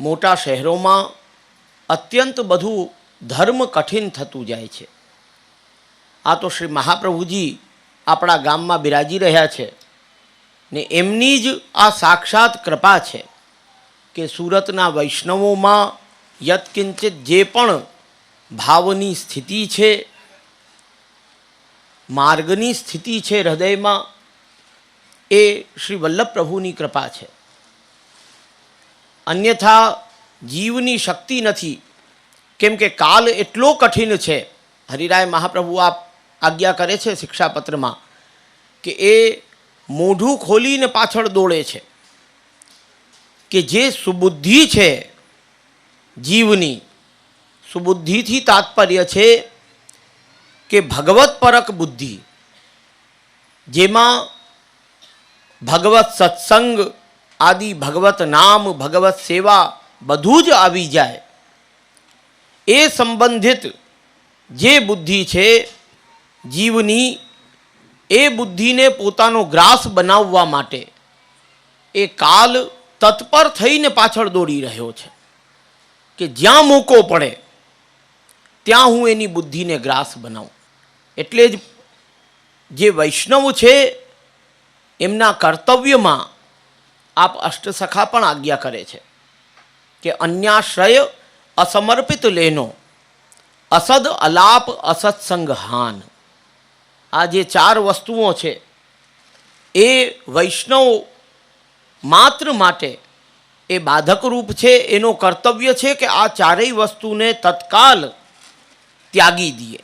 મોટા શહેરોમાં અત્યંત બધું ધર્મ કઠિન થતું જાય છે. આ તો શ્રી મહાપ્રભુજી આપણા ગામમાં બિરાજી રહ્યા છે ને એમની જ આ સાક્ષાત કૃપા છે કે સુરતના વૈષ્ણવોમાં યત્કિંચિત જે પણ ભાવની સ્થિતિ છે, માર્ગની સ્થિતિ છે હૃદયમાં, એ શ્રી વલ્લભ પ્રભુની કૃપા છે. અન્યથા જીવની શક્તિ નથી. કેમ કે કાલ એટલો કઠિન છે. હરિરાય મહાપ્રભુ આ આજ્ઞા કરે છે શિક્ષાપત્રમાં કે એ મોઢું ખોલીને પાછળ દોડે છે. કે જે સુબુદ્ધિ છે જીવની, સુબુદ્ધિથી તાત્પર્ય છે કે ભગવત પરક બુદ્ધિ, જેમાં ભગવત સત્સંગ આદિ ભગવત નામ, ભગવત સેવા બધું જ આવી જાય. એ સંબંધિત જે બુદ્ધિ છે, જીવની, એ બુદ્ધિને પોતાનો ગ્રાસ બનાવવા માટે એ કાલ તત્પર થઈને પાછળ દોડી રહ્યો છે કે જ્યાં મોકો પડે, ત્યાં હું એની બુદ્ધિને ગ્રાસ બનાવું. એટલે જ જે વૈષ્ણવ છે, એમના કર્તવ્યમાં આપ અષ્ટસખા પણ આજ્ઞા કરે છે કે અન્યાશ્રય અસમર્પિત લેનો, અસદ અલાપ અસત્સંગ હાન આ જે ચાર વસ્તુઓ છે, એ વૈષ્ણવ માત્ર માટે એ બાધકરૂપ છે, એનો કર્તવ્ય છે કે આ ચારેય વસ્તુને તત્કાલ ત્યાગી દઈએ.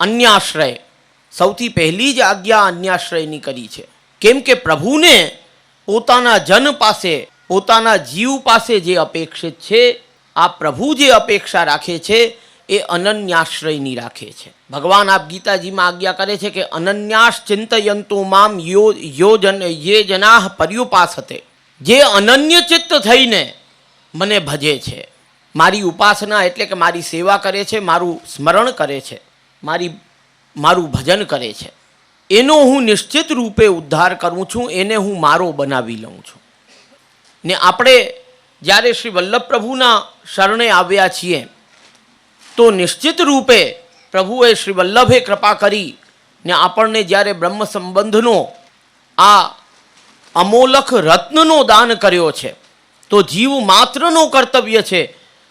અન્યાશ્રય, સૌથી પહેલી જ આજ્ઞા અન્યાશ્રયની કરી છે. કેમ કે પ્રભુને પોતાના જન પાસે, પોતાના જીવ પાસે જે અપેક્ષિત છે, આ પ્રભુ જે અપેક્ષા રાખે છે, એ અનન્યાશ્રયની રાખે છે. ભગવાન આપ ગીતાજીમાં આજ્ઞા કરે છે કે અનન્યાશ ચિંતયંતુ મામ યો યોજન યે જનાહ પર્યુપાસતે. જે અનન્ય ચિત્ત થઈને મને ભજે છે. મારી ઉપાસના એટલે કે મારી સેવા કરે છે, મારું સ્મરણ કરે છે, મારી, મારું ભજન કરે છે. એનો હું નિશ્ચિત રૂપે ઉદ્ધાર કરું છું, એને હું મારો બનાવી લઉં છું. ને આપણે જ્યારે શ્રી વલ્લભ પ્રભુના શરણે આવ્યા છીએ, તો નિશ્ચિત રૂપે પ્રભુએ શ્રી વલ્લભે કૃપા કરી ને આપણને જ્યારે બ્રહ્મ સંબંધનો આ અમોલક રત્નનો દાન કર્યો છે, તો જીવ માત્રનો કર્તવ્ય છે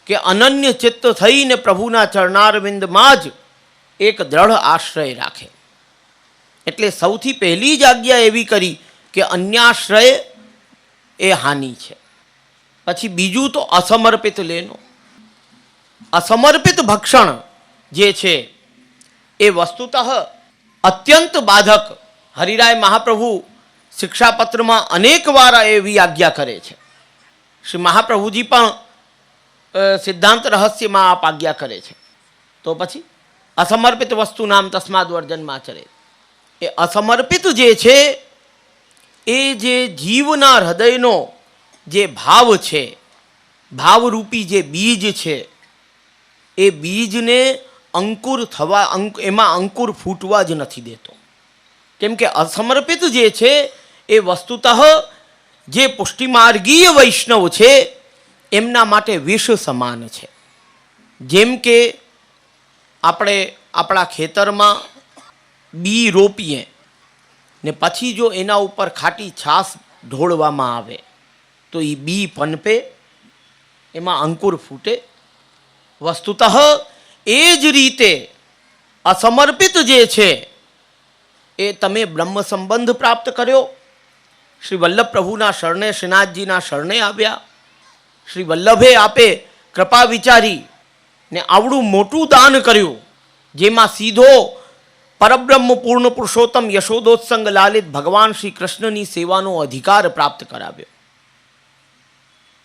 કે અનન્ય ચિત્ત થઈને પ્રભુના ચરણારવિંદમાં જ એક દ્રઢ આશ્રય રાખે. એટલે સૌથી પહેલી જ આજ્ઞા એવી કરી કે અન્યાશ્રય એ હાનિ છે. પછી બીજું તો અસમર્પિત લેનો. અસમર્પિત ભક્ષણ જે છે એ વસ્તુતઃ અત્યંત બાધક હરિરાય મહાપ્રભુ શિક્ષાપત્રમાં અનેક વાર એવી આજ્ઞા કરે છે. શ્રી મહાપ્રભુજી પણ સિદ્ધાંત રહસ્યમાં આપ આજ્ઞા કરે છે. તો પછી અસમર્પિત વસ્તુ નામ તસ્માદ વર્જનમાં ચરે એ અસમર્પિત જે છે, એ જે જીવના હૃદયનો જે ભાવ છે, ભાવરૂપી જે બીજ છે, એ બીજને અંકુર થવા, અંક, એમાં અંકુર ફૂટવા જ નથી દેતો. કેમ કે અસમર્પિત જે છે, એ વસ્તુતઃ જે પુષ્ટિમાર્ગીય વૈષ્ણવ છે, એમના માટે વિષ સમાન છે. જેમ કે આપણે આપણા ખેતરમાં બી રોપીએ ને પછી જો એના ઉપર ખાટી છાશ ઢોળવામાં આવે, તો એ બી પનપે, એમાં અંકુર ફૂટે. વસ્તુતઃ એ જ રીતે અસમર્પિત જે છે, એ તમે બ્રહ્મ સંબંધ પ્રાપ્ત કર્યો. શ્રી વલ્લભ પ્રભુના શરણે, શ્રીનાથજીના શરણે આવ્યા. શ્રી વલ્લભે આપે કૃપા વિચારી ને આવડું મોટું દાન કર્યું, જેમાં સીધો પરબ્રહ્મ પૂર્ણ પુરુષોત્તમ યશોદોત્સંગ લાલિત ભગવાન શ્રી કૃષ્ણની સેવાનો અધિકાર પ્રાપ્ત કરાવ્યો.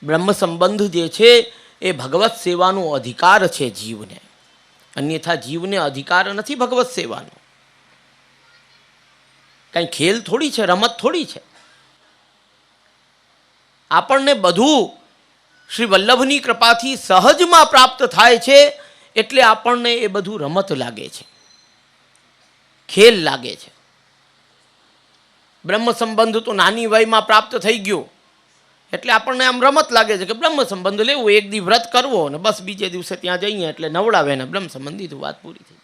બ્રહ્મ સંબંધ જે છે, એ ભગવત સેવાનો અધિકાર છે જીવને. અન્યથા જીવને અધિકાર નથી ભગવત સેવાનો. કાંઈ ખેલ થોડી છે, રમત થોડી છે. આપણને બધું શ્રી વલ્લભની કૃપાથી સહજમાં પ્રાપ્ત થાય છે, એટલે આપણને એ બધું રમત લાગે છે. ખેલ લાગે છે. બ્રહ્મ સંબંધ તો નાની વયમાં પ્રાપ્ત થઈ ગયો. એટલે આપણને આમ રમત લાગે છે કે બ્રહ્મ સંબંધ લેવું, એક દી વ્રત કરવો અને બસ બીજે દિવસે ત્યાં જઈએ એટલે નવડાવે ને બ્રહ્મ સંબંધી વાત પૂરી થઈ.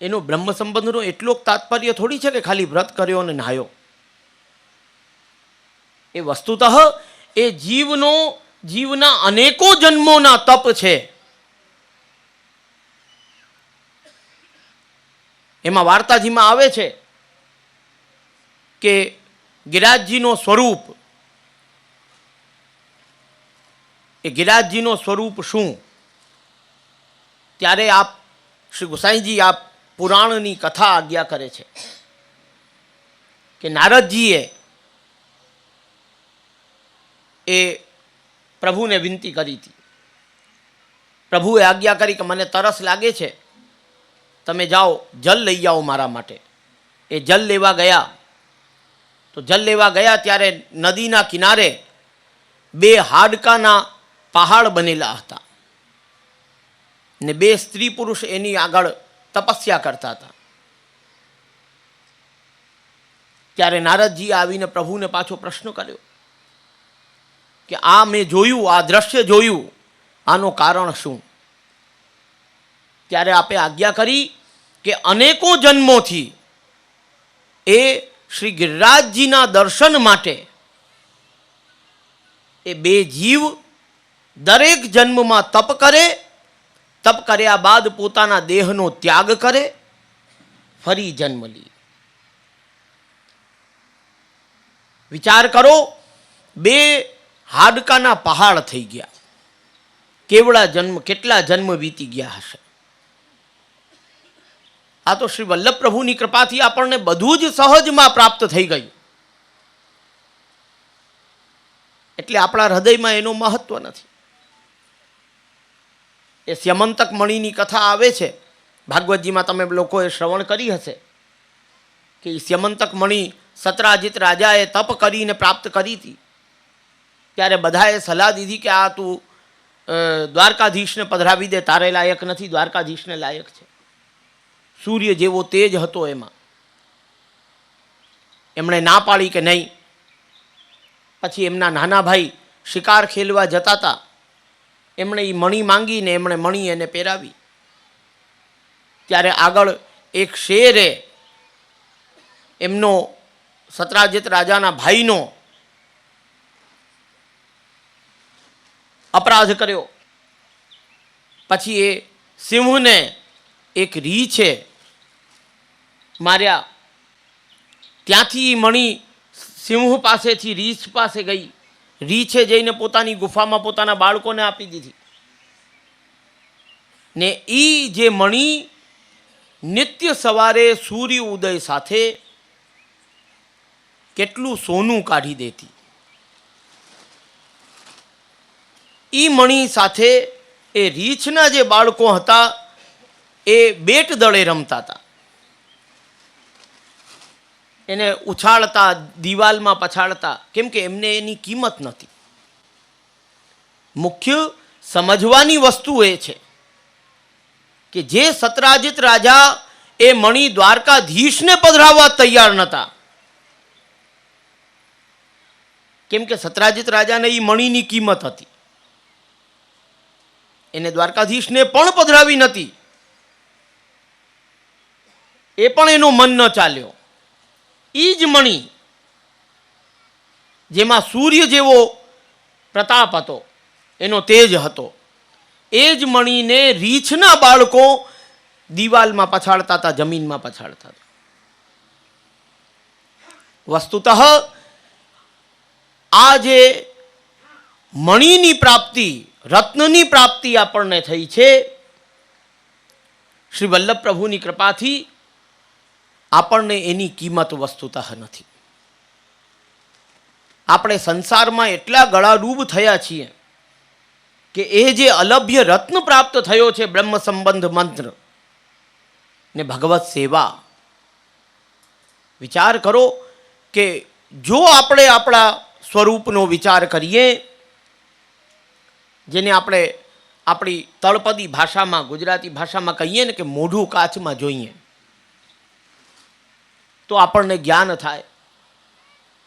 એનો બ્રહ્મ સંબંધનો એટલો તાત્પર્ય થોડી છે કે ખાલી વ્રત કર્યો અને નાહ્યો. એ વસ્તુતઃ એ જીવનો, જીવના અનેકો જન્મોના તપ છે. એમાં વાર્તાજીમાં આવે છે કે ગિરાજજીનો સ્વરૂપ, એ ગિરાજજીનો સ્વરૂપ શું? ત્યારે આપ શ્રી ગોસાઈજી આપ પુરાણની કથા આજ્ઞા કરે છે કે નારદજીએ એ પ્રભુને વિનંતી કરી હતી. પ્રભુએ આજ્ઞા કરી કે મને તરસ લાગે છે તમે જાઓ, જલ લઈ જાઓ મારા માટે. એ જલ લેવા ગયા. તો જલ લેવા ગયા ત્યારે નદીના કિનારે બે હાડકાના પહાડ બનેલા હતા. ને બે સ્ત્રી પુરુષ એની આગળ તપસ્યા કરતા હતા. ત્યારે નારદજી આવીને પ્રભુને પાછો પ્રશ્ન કર્યો કે, આ મેં જોયું, આ દ્રશ્ય જોયું. આનું કારણ શું? ત્યારે આપે આજ્ઞા કરી કે અનેકો જન્મોથી એ શ્રી ગિરિરાજજીના દર્શન માટે એ બે જીવ દરેક જન્મમાં તપ કરે, તપ કર્યા બાદ પોતાના દેહનો ત્યાગ કરે, ફરી જન્મ લે. વિચાર કરો, બે હાડકાના પહાડ થઈ ગયા. કેવડા જન્મ, કેટલા જન્મ વીતી ગયા હશે? આ તો શ્રી વલ્લભ પ્રભુની કૃપાથી આપણને બધું જ સહજમાં પ્રાપ્ત થઈ ગયું. એટલે આપણા હૃદયમાં એનું મહત્વ નથી. એ સ્યમંતક મણિની કથા આવે છે. ભાગવતજીમાં તમે લોકોએ શ્રવણ કરી હશે કે સ્યમંતક મણિ સતરાજીત રાજાએ તપ કરીને પ્રાપ્ત કરી હતી. ત્યારે બધાએ સલાહ દીધી કે આ તું દ્વારકાધીશને પધરાવી દે, તારે લાયક નથી, દ્વારકાધીશને લાયક છે. સૂર્ય જેવો તેજ હતો એમાં. એમણે ના પાડી કે નહીં? પછી એમના નાના ભાઈ શિકાર ખેલવા જતા હતા એમણે એ મણી માંગીને એમણે મણી એને પહેરાવી. ત્યારે આગળ એક શેરે એમનો સતરાજિત રાજાના ભાઈનો અપરાધ કર્યો. પછી એ સિંહને એક રીંછે માર્યા. ત્યાંથી ઈ મણી સિંહ પાસેથી રીછ પાસે ગઈ. રીછે જઈને પોતાની ગુફામાં પોતાના બાળકોને આપી દીધી. ને એ જે મણી નિત્ય સવારે સૂર્ય ઉદય સાથે કેટલું સોનું કાઢી દેતી. એ મણી સાથે એ રીછના જે બાળકો હતા, એ બેટ દળે રમતા હતા. એને ઉછાળતા, દિવાલમાં પછાડતા કેમ કે એમને એની કિંમત નથી. મુખ્ય સમજવાની વસ્તુ એ છે કે જે સતરાજિત રાજા એ મણી દ્વારકાધીશને પધરાવવા તૈયાર નહોતા કેમ કે સતરાજિત રાજાને એ મણીની કિંમત હતી. એને દ્વારકાધીશને પણ પધરાવી નથી એ પણ એનો મન ન ચાલ્યો. એ જ મણી જેમાં સૂર્ય જેવો પ્રતાપ હતો, એનો તેજ હતો. એ જ મણીને રીંછના બાળકો દિવાલમાં પછાડતા હતા, જમીનમાં પછાડતા હતા. વસ્તુતઃ આ જે મણીની પ્રાપ્તિ, રત્નની પ્રાપ્તિ આપણને થઈ છે. શ્રી વલ્લભ પ્રભુની કૃપાથી આપણને એની કિંમત વસ્તુતઃ નથી. આપણે સંસારમાં એટલા ગળાડૂબ થયા છીએ કે એ જે અલભ્ય રત્ન પ્રાપ્ત થયો છે બ્રહ્મ સંબંધ મંત્ર, ને ભગવત સેવા. વિચાર કરો કે જો આપણે આપણા સ્વરૂપનો વિચાર કરીએ, જેને આપણે આપણી તળપદી ભાષામાં, ગુજરાતી ભાષામાં કહીએ ને કે મોઢું કાચમાં જોઈએ તો આપણને જ્ઞાન થાય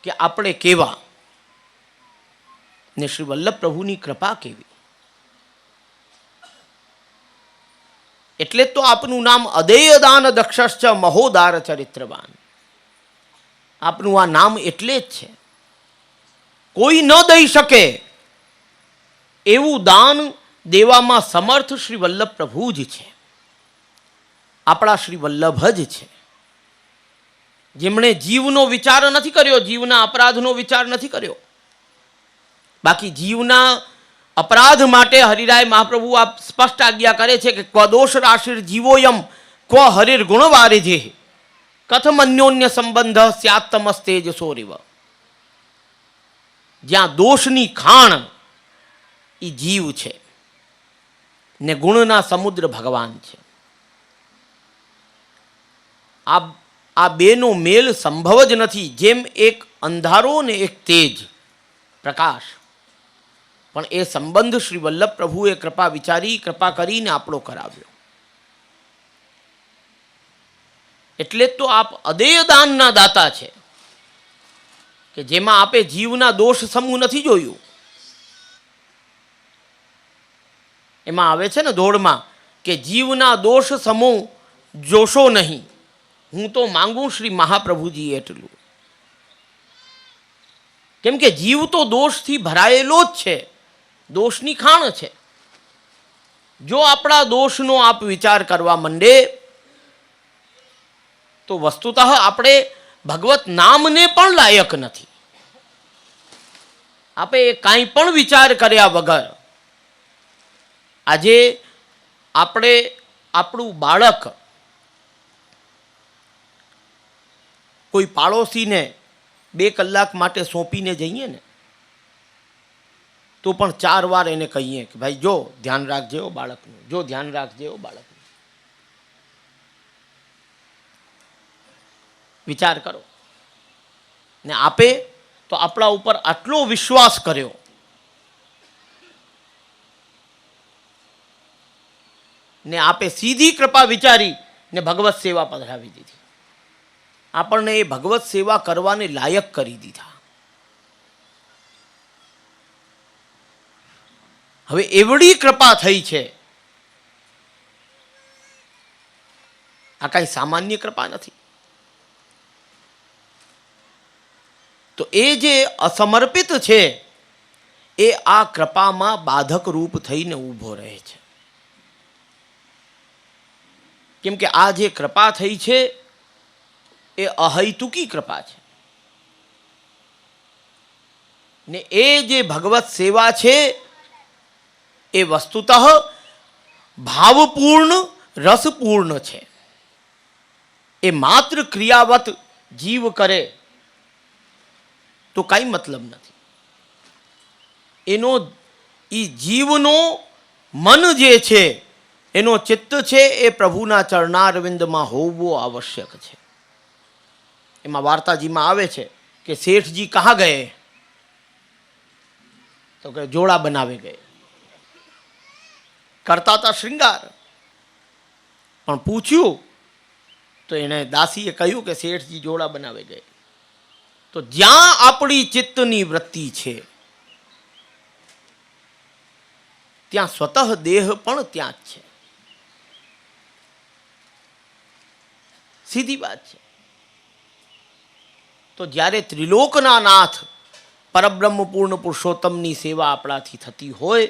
કે આપણે કેવા? ને શ્રી વલ્લભ પ્રભુની કૃપા કેવી? એટલે તો આપનું નામ અદેયદાન દક્ષશ્ચ મહોદાર ચરિત્રવાન. આપનું આ નામ એટલે જ છે. કોઈ ન દઈ શકે એવું દાન દેવામાં સમર્થ શ્રી વલ્લભ પ્રભુ જ છે. આપણા શ્રી વલ્લભ જ છે. જેમણે જીવનો વિચાર નથી કર્યો, જીવના અપરાધનો વિચાર નથી કર્યો. બાકી જીવના અપરાધ માટે હરિરાય મહાપ્રભુ આ સ્પષ્ટ આજ્ઞા કરે છે કે ક્વદોષ રાશિર જીવોયમ, ક્વ હરિર ગુણવારિધિ. કથમ અન્યોન્ય સંબંધ સ્યાત્તમસ્તેજ સોરિવ જ્યાં દોષની ખાણ એ જીવ છે, ને ગુણના સમુદ્ર ભગવાન છે. આ આ બેનો મેલ સંભવ જ નથી. જેમ એક અંધારો ને એક તેજ. પ્રકાશ. પણ એ સંબંધ શ્રી વલ્લભ પ્રભુએ કૃપા વિચારી, કૃપા કરીને આપણો કરાવ્યો. એટલે તો આપ અદેય દાનના દાતા છે. કે જેમાં આપે જીવના દોષ સમૂહ નથી જોયું. એમાં આવે છે ને દોડમાં કે જીવના દોષ સમૂહ જોશો નહીં. હું તો માંગુ શ્રી મહાપ્રભુજી એટલું. કેમ કે જીવ તો દોષથી ભરાયેલો જ છે. દોષની ખાણ છે. જો આપણા દોષનો આપ વિચાર કરવા માંડે, તો વસ્તુતઃ આપણે ભગવત નામને પણ લાયક નથી. આપે કાંઈ પણ વિચાર કર્યા વગર, આજે આપણે આપણું બાળક કોઈ પાડોશીને બે કલાક માટે સોંપીને જઈએ ને, તો પણ ચાર વાર એને કહીએ કે ભાઈ જો ધ્યાન રાખજે બાળકનું, જો ધ્યાન રાખજે બાળકનું. વિચાર કરો. ને આપે તો આપણા ઉપર આટલો વિશ્વાસ કર્યો. ને આપે સીધી કૃપા વિચારી ને ભગવત સેવા પધરાવી દીધી. આપણને એ ભગવત સેવા કરવાને લાયક કરી દીધા. હવે એવડી કૃપા થઈ છે. આ કાંઈ સામાન્ય કૃપા નથી. તો એ જે અસમર્પિત છે, એ આ કૃપામાં બાધક રૂપ થઈને ઊભો રહે છે. કેમ કે આ જે કૃપા થઈ છે એ અહૈતુકી કૃપા છે. ને એ જે ભગવત સેવા છે, એ વસ્તુતઃ ભાવપૂર્ણ, રસપૂર્ણ છે. એ માત્ર ક્રિયાવત જીવ કરે તો કાંઈ મતલબ નથી. એનો એ જીવનો મન જે છે, એનો ચિત્ત છે, એ પ્રભુના ચરણારવિંદમાં હોવો આવશ્યક છે. એમાં વાર્તાજીમાં આવે છે કે શેઠજી કહા ગયે? તો કે જોડા બનાવે ગયે. કરતા હતા શ્રૃંગાર પણ પૂછ્યું તો એણે દાસીએ કહ્યું કે શેઠજી જોડા બનાવે ગયે. તો જ્યાં આપણી ચિત્તની વૃત્તિ છે, ત્યાં સ્વતઃ દેહ પણ ત્યાં જ છે. સીધી વાત છે. તો જ્યારે ત્રિલોકના નાથ પરબ્રહ્મ પૂર્ણ પુરુષોત્તમની સેવા આપણાથી થતી હોય,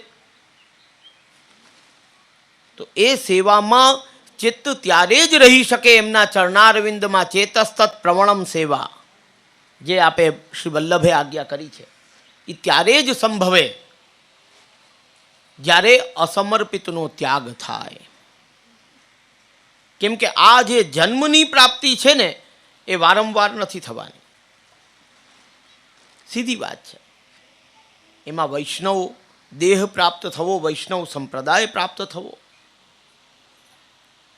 તો એ સેવામાં ચિત્ત ત્યારે જ રહી શકે એમના ચરણારવિંદમાં ચેતસ્તત પ્રવણમ સેવા, જે આપે શ્રી વલ્લભે આજ્ઞા કરી છે. એ ત્યારે જ સંભવે જ્યારે અસમર્પિતનો ત્યાગ થાય. કેમ કે આ જે જન્મની પ્રાપ્તિ છે ને, એ વારંવાર નથી થવાની. સીધી વાત છે. એમાં વૈષ્ણવ દેહ પ્રાપ્ત થવો, વૈષ્ણવ સંપ્રદાય પ્રાપ્ત થવો,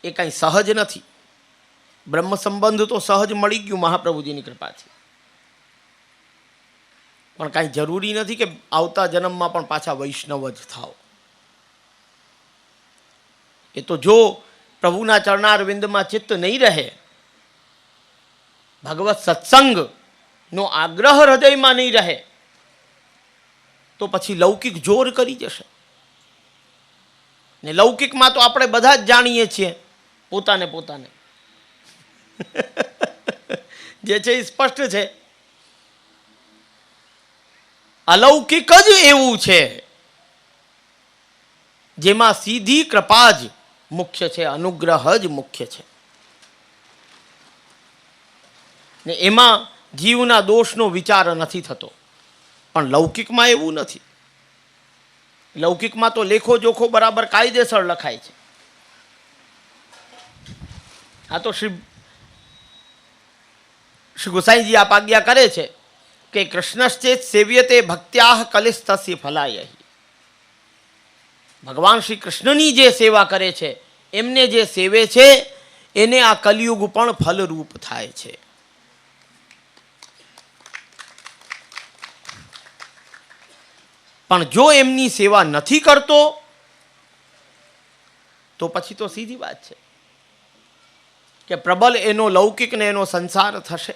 એ કાંઈ સહજ નથી. બ્રહ્મ સંબંધ તો સહજ મળી ગયું મહાપ્રભુજીની કૃપાથી. પણ કાંઈ જરૂરી નથી કે આવતા જન્મમાં પણ પાછા વૈષ્ણવ જ થાવ એ તો જો પ્રભુના ચરણારવિંદમાં ચિત્ત નહીં રહે, ભગવત સત્સંગ નો આગ્રહ હૃદયમાં નહીં રહે, તો પછી લૌકિક જોર કરી જશે. ને લૌકિકમાં તો આપણે બધા જ જાણીએ છીએ, પોતાને પોતાને. જે છે એ સ્પષ્ટ છે. અલૌકિક જ એવું છે, જેમાં સીધી કૃપા જ મુખ્ય છે, અનુગ્રહ જ મુખ્ય છે. ને એમાં જીવના દોષનો વિચાર નથી થતો. પણ લૌકિકમાં એવું નથી. લૌકિકમાં તો લેખો જોખો બરાબર કાયદેસર લખાય છે. આ તો શ્રી શ્રી ગોસાઈજી આપ આજ્ઞા કરે છે કે કૃષ્ણશ્ચેત સેવ્યતે ભક્ત્યાહ કલિસ્તસ્ય ફલાય ભગવાન શ્રી કૃષ્ણની જે સેવા કરે છે, એમને જે સેવે છે, એને આ કલિયુગ પણ ફલરૂપ થાય છે. પણ જો એમની સેવા નથી કરતો, તો પછી તો સીધી વાત છે કે પ્રબલ એનો લૌકિક ને એનો સંસાર થશે.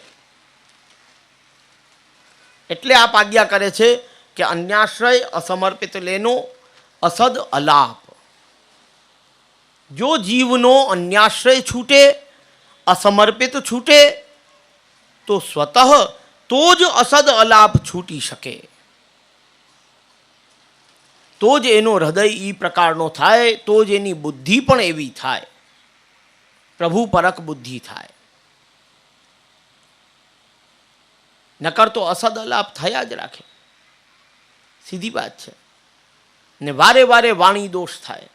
એટલે આપ આજ્ઞા કરે છે કે અન્યાશ્રય અસમર્પિત લેનો, અસદ અલાપ. જો જીવનો અન્યાશ્રય છૂટે, અસમર્પિત છૂટે, તો સ્વતઃ તો જ અસદ અલાપ છૂટી શકે. તો જ એનો હૃદય એ પ્રકારનો થાય, તો જ એની બુદ્ધિ પણ એવી થાય. પ્રભુ પરક બુદ્ધિ થાય. નકર તો અસદ અલાપ થયા જ રાખે. સીધી વાત છે. ને વારે વારે વાણી દોષ થાય.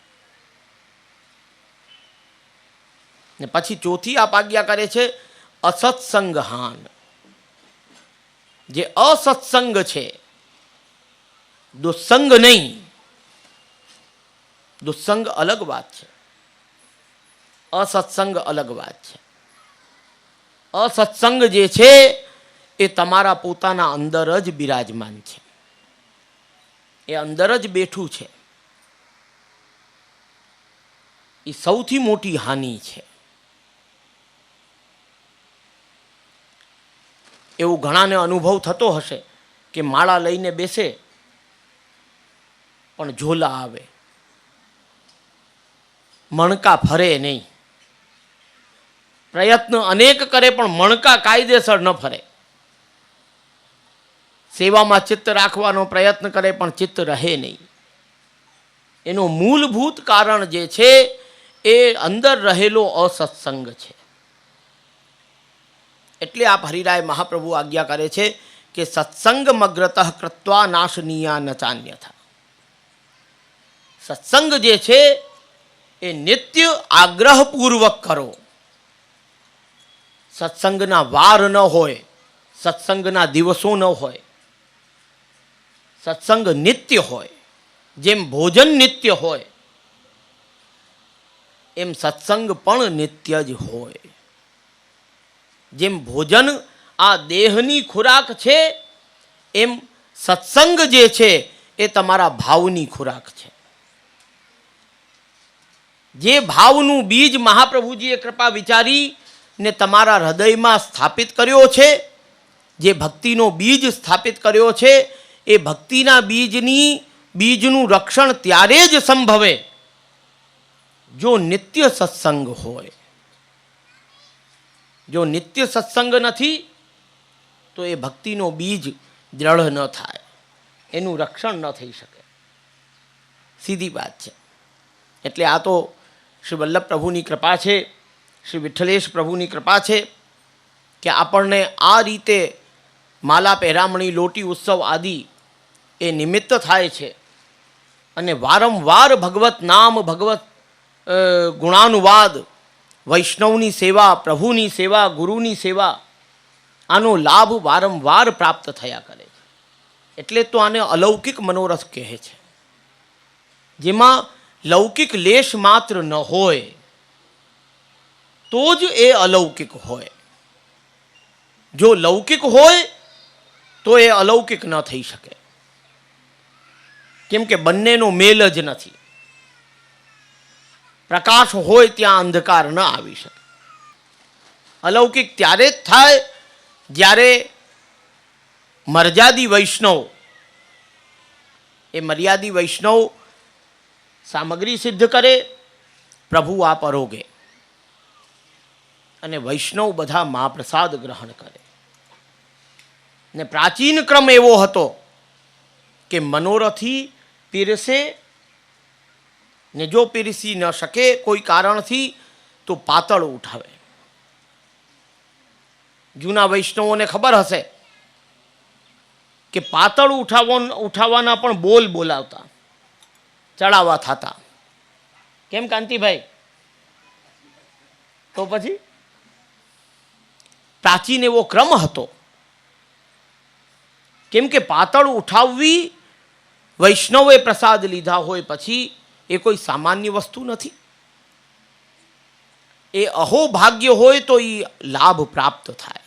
ને પછી ચોથી આપ આજ્ઞા કરે છે અસત્સંગ હાન જે અસત્સંગ છે, દુસંગ નહીં દુસ્સંગ અલગ વાત છે. અસત્સંગ અલગ વાત છે. અસત્સંગ જે છે, એ તમારા પોતાના અંદર જ બિરાજમાન છે. એ અંદર જ બેઠું છે. એ સૌથી મોટી હાનિ છે. એવું ઘણાને અનુભવ થતો હશે કે માળા લઈને બેસે, પણ ઝોલા આવે. મણકા ફરે નહીં. પ્રયત્ન અનેક કરે પણ મણકા કાયદેસર ન ફરે. સેવામાં ચિત્ત રાખવાનો પ્રયત્ન કરે પણ ચિત્ત રહે નહીં. એનું મૂળભૂત કારણ જે છે, એ અંદર રહેલો અસત્સંગ છે. એટલે આપ હરિરાય મહાપ્રભુ આજ્ઞા કરે છે કે સત્સંગ મગ્રત કૃત્વા નાશનીયા ન સત્સંગ જે છે એ નિત્ય આગ્રહપૂર્વક કરો. સત્સંગના વાર ન હોય, સત્સંગના દિવસો ન હોય, સત્સંગ નિત્ય હોય, જેમ ભોજન નિત્ય હોય, એમ સત્સંગ પણ નિત્ય જ હોય. જેમ ભોજન આ દેહની ખોરાક છે, એમ સત્સંગ જે છે, એ તમારા ભાવની ખોરાક છે. જે ભાવનું બીજ મહાપ્રભુજીએ કૃપા વિચારી ને તમારા હૃદયમાં સ્થાપિત કર્યો છે, જે ભક્તિનો બીજ સ્થાપિત કર્યો છે, એ ભક્તિના બીજની, બીજનું રક્ષણ ત્યારે જ સંભવે જો નિત્ય સત્સંગ હોય. જો નિત્ય સત્સંગ નથી, તો એ ભક્તિનો બીજ દ્રઢ ન થાય. એનું રક્ષણ ન થઈ શકે. સીધી વાત છે. એટલે આ તો શ્રી વલ્લભ પ્રભુની કૃપા છે, શ્રી વિઠ્ઠલેશ પ્રભુની કૃપા છે કે આપણને આ રીતે માલા પહેરામણી, લોટી ઉત્સવ આદિ એ નિમિત્ત થાય છે. અને વારંવાર ભગવત નામ, ભગવત ગુણાનુવાદ, વૈષ્ણવની સેવા, પ્રભુની સેવા, ગુરુની સેવા આનો લાભ વારંવાર પ્રાપ્ત થયા કરે છે. એટલે તો આને અલૌકિક મનોરથ કહે છે. જેમાં લૌકિક લેશ માત્ર ન હોય, તો જ એ અલૌકિક હોય. જો લૌકિક હોય, તો એ અલૌકિક ન થઈ શકે. કેમ કે બંનેનો મેલ જ નથી. પ્રકાશ હોય ત્યાં અંધકાર ન આવી શકે. અલૌકિક ત્યારે જ થાય જ્યારે મર્યાદી વૈષ્ણવ, એ મર્યાદી વૈષ્ણવ સામગ્રી સિદ્ધ કરે, પ્રભુ આપ અરોગે. અને વૈષ્ણવ બધા મહાપ્રસાદ ગ્રહણ કરે. ને પ્રાચીન ક્રમ એવો હતો કે મનોરથી પીરસે, ને જો પીરસી ન શકે કોઈ કારણથી, તો પાતળ ઉઠાવે. જૂના વૈષ્ણવોને ખબર હશે કે પાતળ ઉઠાવો ઉઠાવવાના પણ બોલ બોલાવતા. ચડાવવા થતા. કેમ કાંતિભાઈ? તો પછી? પ્રાચીન એવો ક્રમ હતો. કેમ કે પાતળ ઉઠાવવી વૈષ્ણવે પ્રસાદ લીધા હોય પછી એ કોઈ સામાન્ય વસ્તુ નથી. એ અહોભાગ્ય હોય તો એ લાભ પ્રાપ્ત થાય.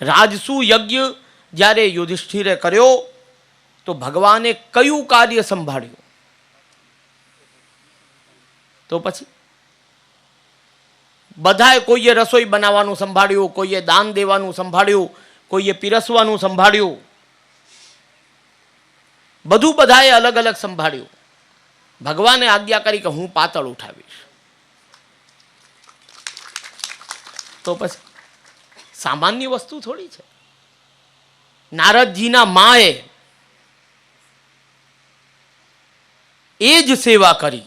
રાજસુ યજ્ઞ જ્યારે યુધિષ્ઠિરે કર્યો તો ભગવાને કયું કાર્ય સંભાળ્યું? તો પછી? બધાએ કોઈએ રસોઈ બનાવવાનું સંભાળ્યું, કોઈએ દાન દેવાનું સંભાળ્યું, કોઈએ પીરસવાનું સંભાળ્યું. બધું બધાએ અલગ અલગ સંભાળ્યું. ભગવાને આજ્ઞા કરી કે હું પાતળ ઉઠાવીશ. તો પછી? સામાન્ય વસ્તુ થોડી છે. નારદજીના માએ એ જ સેવા કરી.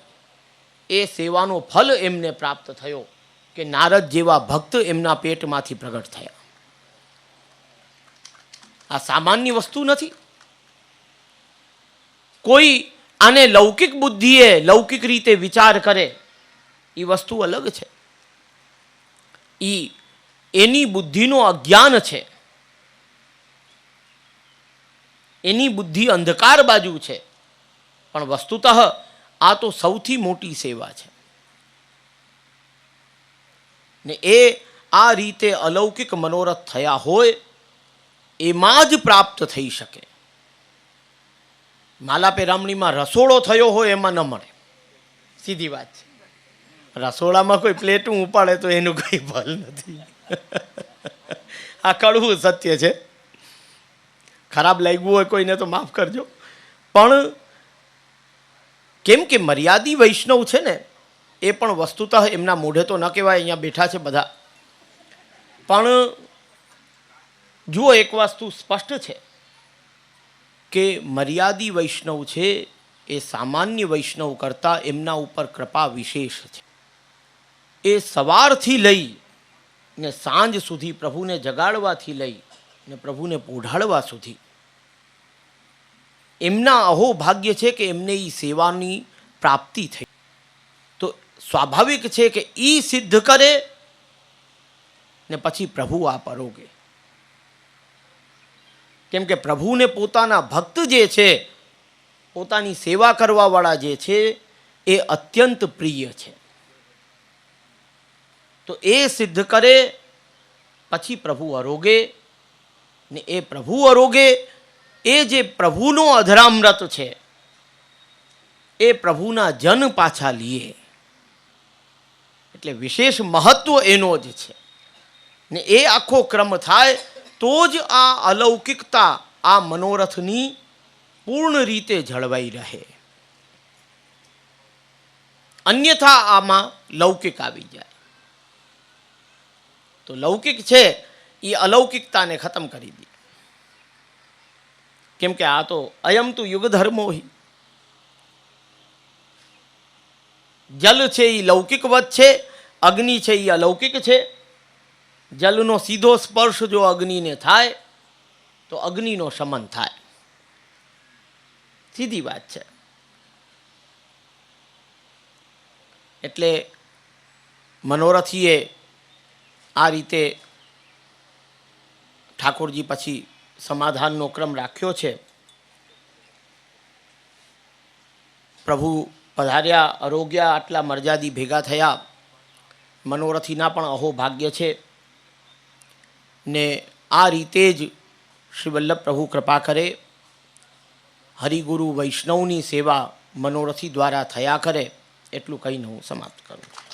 એ સેવાનો ફલ એમને પ્રાપ્ત થયો કે નારદ જેવા ભક્ત એમના પેટમાંથી પ્રગટ થયા. આ સામાન્ય વસ્તુ નથી. કોઈ આને લૌકિક બુદ્ધિએ લૌકિક રીતે વિચાર કરે એ વસ્તુ અલગ છે. એ એની બુદ્ધિનો અજ્ઞાન છે. એની બુદ્ધિ અંધકાર બાજુ છે. પણ વસ્તુતઃ આ તો સૌથી મોટી સેવા છે. ને એ આ રીતે અલૌકિક મનોરથ થયા હોય, એમાં જ પ્રાપ્ત થઈ શકે. માલાપે રામણીમાં રસોડો થયો હોય એમાં ન મળે. સીધી વાત છે. રસોડામાં કોઈ પ્લેટું ઉપાડે તો એનું કંઈ ભલ નથી. આ કડવું સત્ય છે. ખરાબ લાગ્યું હોય કોઈને તો માફ કરજો. પણ કેમ કે મર્યાદી વૈષ્ણવ છે ને, એ પણ વસ્તુતઃ એમના મોઢે તો ન કહેવાય, અહીંયા બેઠા છે બધા. પણ જુઓ એક વસ્તુ સ્પષ્ટ છે કે મર્યાદી વૈષ્ણવ છે એ સામાન્ય વૈષ્ણવ કરતાં એમના ઉપર કૃપા વિશેષ છે. એ સવારથી લઈ ને સાંજ સુધી પ્રભુને જગાડવાથી લઈ ને પ્રભુને પોઢાડવા સુધી એમના અહોભાગ્ય છે કે એમને એ સેવાની પ્રાપ્તિ થઈ. તો સ્વાભાવિક છે કે એ સિદ્ધ કરે ને પછી પ્રભુ આ પરોગે. કેમ કે પ્રભુને પોતાના ભક્ત જે છે, પોતાની સેવા કરવાવાળા જે છે, એ અત્યંત પ્રિય છે. તો એ સિદ્ધ કરે, પછી પ્રભુ અરોગે ને એ પ્રભુ અરોગે એ જે પ્રભુનો અધરામૃત છે, એ પ્રભુના જન પાછા લીએ. એટલે વિશેષ મહત્વ એનો જ છે. ને એ આખો ક્રમ થાય તો જ આ અલૌકિકતા, આ મનોરથની પૂર્ણ રીતે જળવાઈ રહે. અન્યથા આમાં લૌકિક આવી જાય. તો લૌકિક છે એ અલૌકિકતાને ખતમ કરી દે. કેમ કે આ તો અયમ તું યુગ ધર્મો જલ છે એ લૌકિકવત છે, અગ્નિ છે એ અલૌકિક છે. જલનો સીધો સ્પર્શ જો અગ્નિને થાય, તો અગ્નિનો શમન થાય. સીધી વાત છે. એટલે મનોરથીએ આ રીતે ઠાકોરજી પછી સમાધાનનો ક્રમ રાખ્યો છે. પ્રભુ પધાર્યા, અરોગ્યા, આટલા મર્યાદી ભેગા થયા. મનોરથીના પણ અહોભાગ્ય છે. ને આ રીતે જ શ્રી વલ્લભ પ્રભુ કૃપા કરે. હરિગુરુ વૈષ્ણવની સેવા મનોરથી દ્વારા થયા કરે. એટલું કહીને હું સમાપ્ત કરું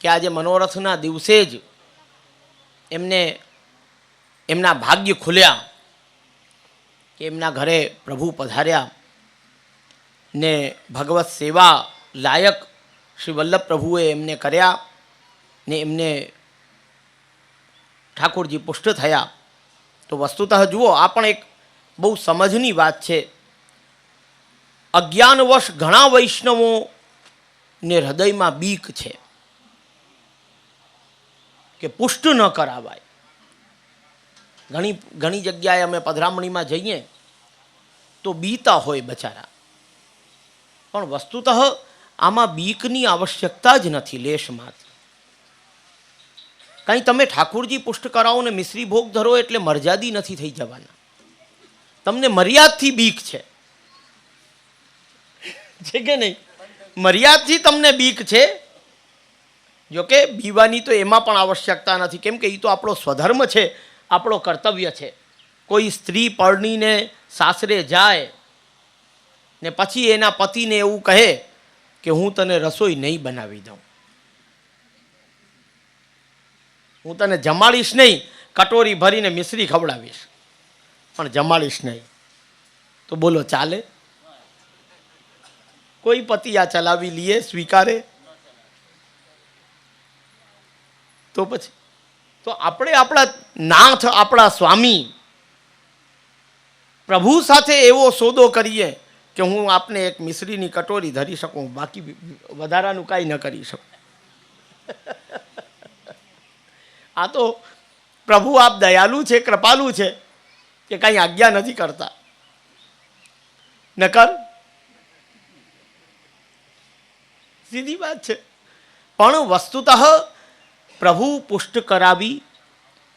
કે આજે મનોરથના દિવસે જ એમને એમના ભાગ્ય ખુલ્યા કે એમના ઘરે પ્રભુ પધાર્યા ને ભગવત સેવા લાયક શ્રી વલ્લભ પ્રભુએ એમને કર્યા ને એમને ઠાકોરજી પુષ્ટ થયા. તો વસ્તુતઃ જુઓ, આ પણ એક બહુ સમજની વાત છે. અજ્ઞાનવશ ઘણા વૈષ્ણવો ને હૃદયમાં બીક છે. કે પુષ્ટ ન કરાવાય. ઘણી ઘણી જગ્યાએ અમે પધરામણીમાં જઈએ તો બીતા હોય બચારા. પણ વસ્તુતઃ આમાં બીકની આવશ્યકતા જ નથી લેશમાં કંઈ તમે ઠાકુરજી પુષ્ટ કરાવો ને મિશ્રી ભોગ ધરો એટલે મર્યાદી નથી થઈ જવાના. તમને મર્યાદથી બીક છે. છે કે નહીં? મર્યાદથી તમને બીક છે? જોકે બીવાની તો એમાં પણ આવશ્યકતા નથી. કેમ કે એ તો આપણો સ્વધર્મ છે, આપણો કર્તવ્ય છે. કોઈ સ્ત્રી પરણીને સાસરે જાય ને પછી એના પતિને એવું કહે કે હું તને રસોઈ નહીં બનાવી દઉં. હું તને જમાડીશ નહીં, કટોરી ભરીને મિશ્રી ખવડાવીશ. પણ જમાડીશ નહીં. તો બોલો ચાલે? કોઈ પતિ આ ચલાવી લઈએ સ્વીકારે? તો પછી? તો આપણે આપણા નાથ, આપણા સ્વામી પ્રભુ સાથે એવો સોદો કરીએ કે હું આપને એક મિશ્રીની કટોરી ધરી શકું, બાકી વધારાનું કાંઈ ન કરી શકું. આ તો પ્રભુ આપ દયાલુ છે, કૃપાલુ છે, કે કાંઈ આજ્ઞા નથી કરતા. નકર? સીધી વાત છે. પણ વસ્તુતઃ પ્રભુ પુષ્ટ કરાવી,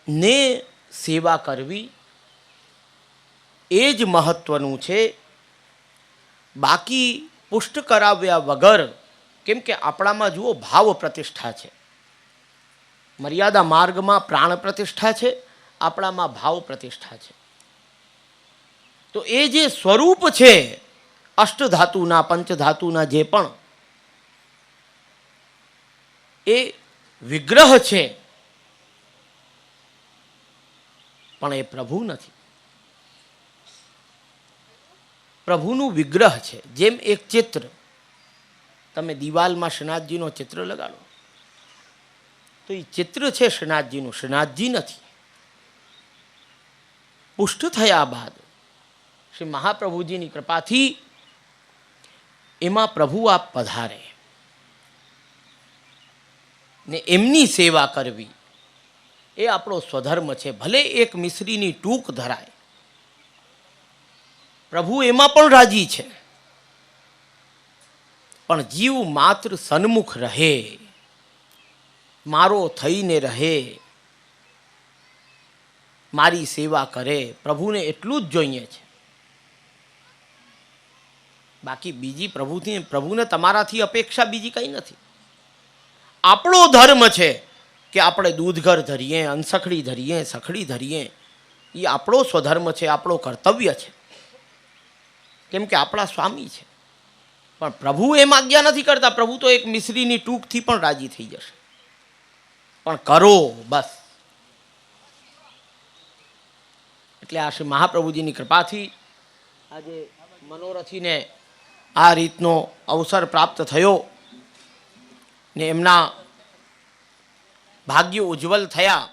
ને સેવા કરવી, એ જ મહત્ત્વનું છે. બાકી પુષ્ટ કરાવ્યા વગર, કેમ કે આપણામાં જુઓ ભાવ પ્રતિષ્ઠા છે. મર્યાદા માર્ગમાં પ્રાણ પ્રતિષ્ઠા છે, આપણામાં ભાવ પ્રતિષ્ઠા છે. તો એ જે સ્વરૂપ છે, અષ્ટધાતુના, પંચધાતુના જે પણ, એ વિગ્રહ છે. પણ એ પ્રભુ નથી. પ્રભુનું વિગ્રહ છે. જેમ એક ચિત્ર. તમે દિવાલમાં શ્રીનાથજીનો ચિત્ર લગાડો. તો એ ચિત્ર છે શ્રીનાથજીનું. શ્રીનાથજી નથી. પુષ્ટ થયા બાદ શ્રી મહાપ્રભુજીની કૃપાથી એમાં પ્રભુ આપ પધારે. ને એમની સેવા કરવી, એ આપણો સ્વધર્મ છે. ભલે એક મિશ્રીની ટૂંક ધરાય, પ્રભુ એમાં પણ રાજી છે. પણ જીવ માત્ર સન્મુખ રહે, મારો થઈને રહે, મારી સેવા કરે, પ્રભુને એટલું જ જોઈએ છે. બાકી બીજી પ્રભુથી, પ્રભુને તમારાથી અપેક્ષા બીજી કંઈ નથી. આપણો ધર્મ છે કે આપણે દૂધઘર ધરીએ અનસખડી ધરીએ, સખડી ધરીએ, એ આપણો સ્વધર્મ છે, આપણો કર્તવ્ય છે. કેમ કે આપણા સ્વામી છે. પણ પ્રભુ એમ આજ્ઞા નથી કરતા, પ્રભુ તો એક મિશ્રીની ટૂંકથી પણ રાજી થઈ જશે. પણ કરો, બસ. એટલે આ શ્રી મહાપ્રભુજીની કૃપાથી આજે મનોરથીને આ રીતનો અવસર પ્રાપ્ત થયો. ને એમના ભાગ્ય ઉજ્જવલ થયા.